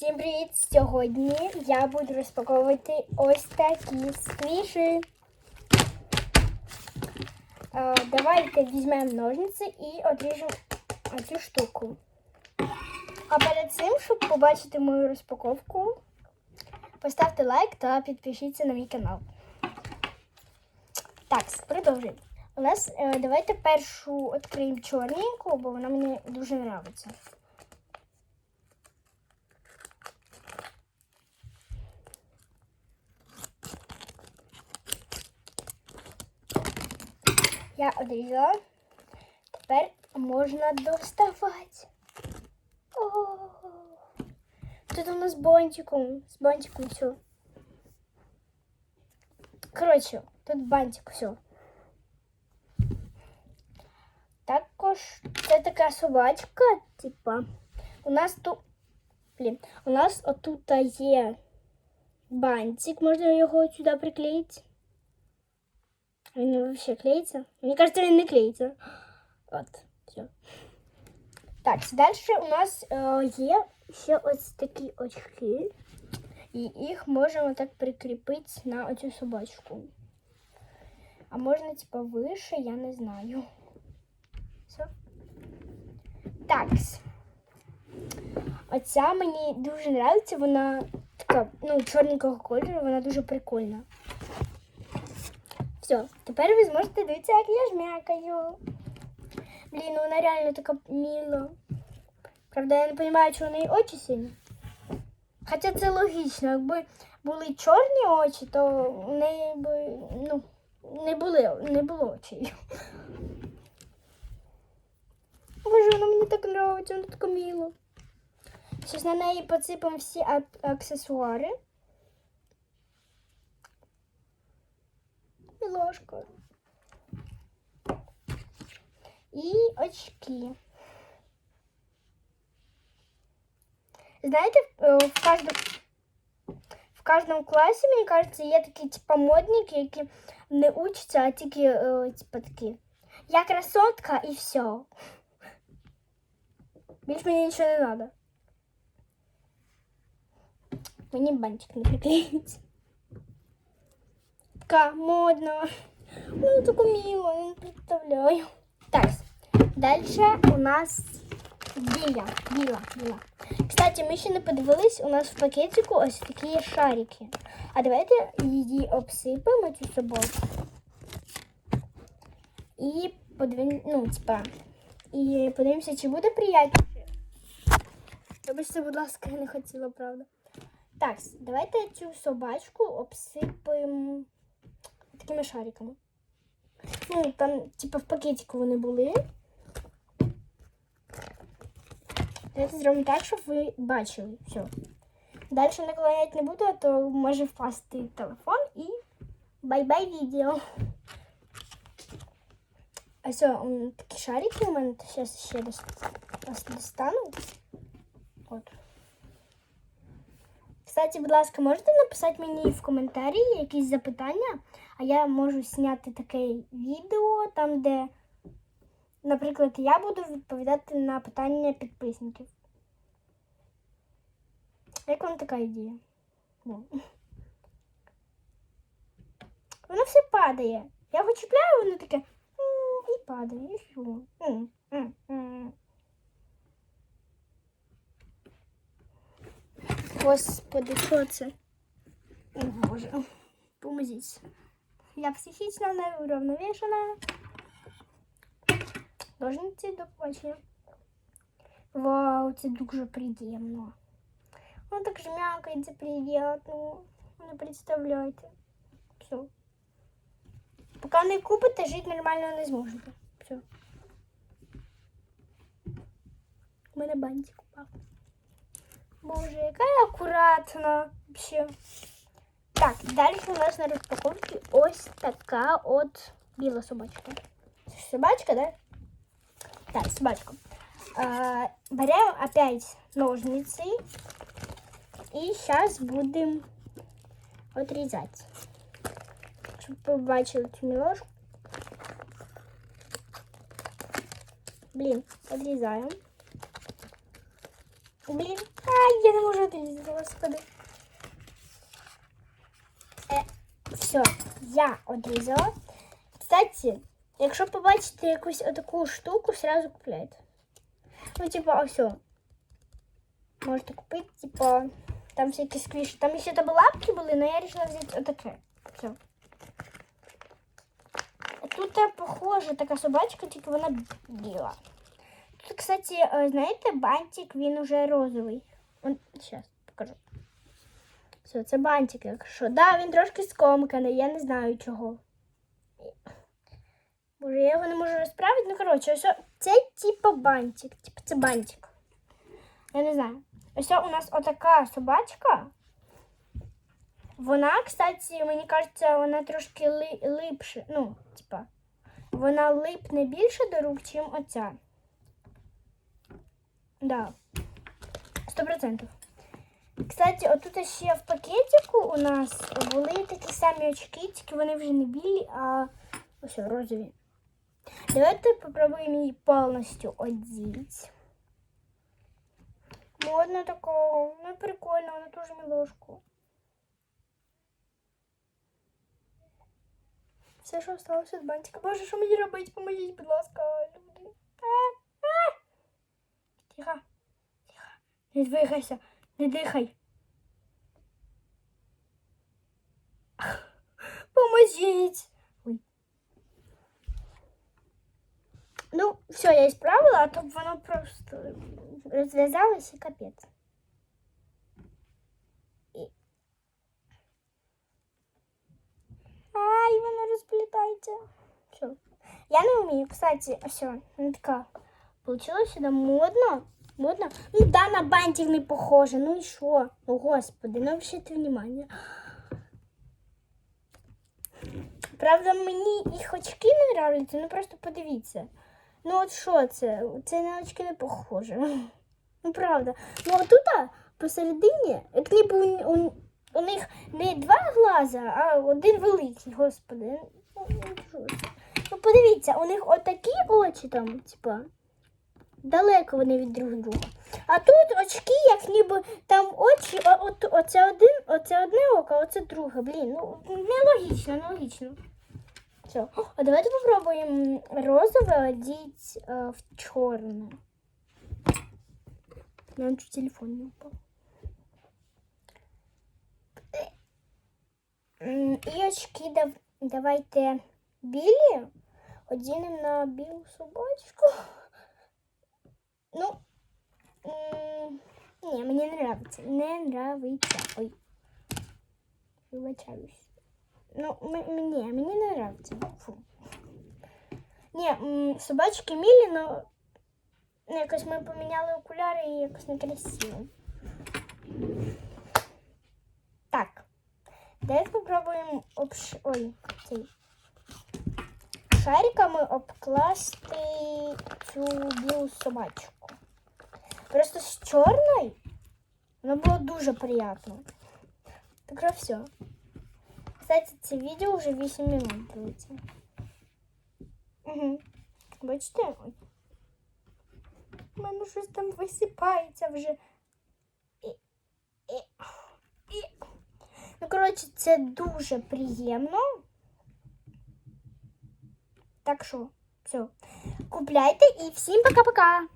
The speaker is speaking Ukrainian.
Всім привіт! Сьогодні я буду розпаковувати ось такі сквіші. Е, давайте візьмемо ножниці і одріжемо цю штуку. А перед цим, щоб побачити мою розпаковку, поставте лайк та підпишіться на мій канал. Так, продовжуємо. У нас е, давайте першу відкриємо чорненьку, бо вона мені дуже подобається. Я одрізала. Тепер можна доставати. О, Тут у нас бантиком. З бантиком все. Коротше, тут бантик, все. Також це така собачка, типа. У нас тут. Блін, у нас отут є бантик, можна його сюди приклеїти. Він взагалі клеїться? Мені кажется, він не клеїться. От, все. Так, далі у нас е, є ще ось такі очки. І їх можемо так прикріпити на оцю собачку. А можна, типа, вище, я не знаю. Все. Так. Оця мені дуже подобається, вона така, ну, чорненького кольору, вона дуже прикольна. Все, тепер ви зможете дивитися, як я жмякаю. Блін, ну вона реально така міла. Правда, я не розумію, чи у неї очі сині. Хоча це логічно, якби були чорні очі, то у неї би, ну, не, були, не було очей. Боже, вона мені так подобається, вона така міла. Зараз на неї посипемо всі аксесуари. ложку. І очки. Знаєте, е, в кожному, в кожному класі, мені кажеться, є такі типа модники, які не учаться, а тільки е, типа такі. Я красотка і все. Більш мені нічого не треба. Мені бантик не приклеїться. Така модна. Ну, таку мило, не представляю. Так, дальше у нас біля, біла, біла. Кстати, ми ще не подивились, у нас в пакетику ось такі шарики. А давайте її обсипемо цю собаку. І подивимося, ну, типа, і подивимося, чи буде приятніше. Вибачте, будь ласка, не хотіла, правда. Так, давайте цю собачку обсипемо такими шариками. Ну, там, типа, в пакетику вони були. Давайте зробимо так, щоб ви бачили. Все. Далі наклоняти не буду, а то може впасти телефон і бай-бай відео. А все, такі шарики у мене зараз ще достану. От. Кстати, будь ласка, можете написати мені в коментарі якісь запитання, а я можу зняти таке відео, там, де, наприклад, я буду відповідати на питання підписників. Як вам така ідея? Воно все падає. Я його чіпляю, воно таке і падає, і м. Господи, що це? О, Боже, поможіть. Я психічно неуравновішена. Ножниці до побачення. Вау, це дуже приємно. Воно так жмякається приємно. Не представляєте. Все. Поки не купите, жити нормально не зможете. Все. У мене бантик упав. Боже, яка я акуратна вообще. Так, далі у нас на розпаковці ось така от біла собачка. Це ж собачка, да? Так, собачка. А, берем опять ножницы и сейчас будем отрезать. Щоб побачили цю мілошку. Блін, отрізаємо. Блін. А, Ай, я не можу одрізати, господи. все, я одрізала. Кстати, якщо побачите якусь отаку штуку, сразу купляйте. Ну, типа, все. Можете купити, типа, там всякі сквіші. Там ще там лапки були, але я вирішила взяти отаке. Все. Тут е, похожа така собачка, тільки вона біла. Тут, кстати, е, знаєте, бантик, він уже розовий. Он, зараз покажу. Все, це бантик, якщо. Да, він трошки скомканий, я не знаю чого. Боже, я його не можу розправити. Ну, коротше, ось це типу бантик. Типу це бантик. Я не знаю. Ось у нас отака собачка. Вона, кстати, мені кажеться, вона трошки ли, липше. Ну, типа, вона липне більше до рук, чим оця. Да. Сто процентів. Кстати, отут ще в пакетику у нас були такі самі очки, тільки вони вже не білі, а ось розові. Давайте попробуємо її повністю одіть. Модно такого, ну прикольно, вона теж мілошку. Все, що осталося з бантика. Боже, що мені робити? Поможіть, будь ласка, люди. Тихо, тихо. Не двигайся, не дихай. Поможіть. Ой. Ну, все, я ісправила, а то б воно просто розв'язалось і капець. І... Ай, воно розплітається. Все. Я не вмію, кстати, все, вона така. Получилось сюди модно. Модно. Ну да, на бантик не похоже. Ну і що? О, господи, ну обращайте внимание. Правда, мені їх очки не нравляться, ну просто подивіться. Ну от що це? Це на очки не похоже. Ну правда. Ну а тут посередині, як ніби у, у, у них не два глаза, а один великий, господи. Ну, ну? Ну подивіться, у них отакі очі там, типа. Далеко вони від друг друга. А тут очки, як ніби там очі, о, от, оце один, оце одне око, а оце друге. Блін, ну нелогічно, нелогічно. Все. А давайте попробуємо розове одіть е, в чорне. Мене чуть телефон не упав. І очки дав, давайте білі. Одінемо на білу собачку. Ну, ні, мені не нравиться. Не нравиться. Ой. Вибачаюсь. Ну, м- мені, не нравиться. Фу. Ні, собачки мілі, но якось ми поміняли окуляри і якось некрасиво. Так. Давайте попробуємо обш... Ой, цей. Шариками обкласти цю білу собачку. Просто з чорною воно було дуже приємно. Так все. Кстати, це відео вже 8 минут длиться. Угу. Бачите? Ой. У мене щось там висипається вже. І, і, і. Ну, коротше, це дуже приємно. Так що, все. Купляйте і всім пока-пока.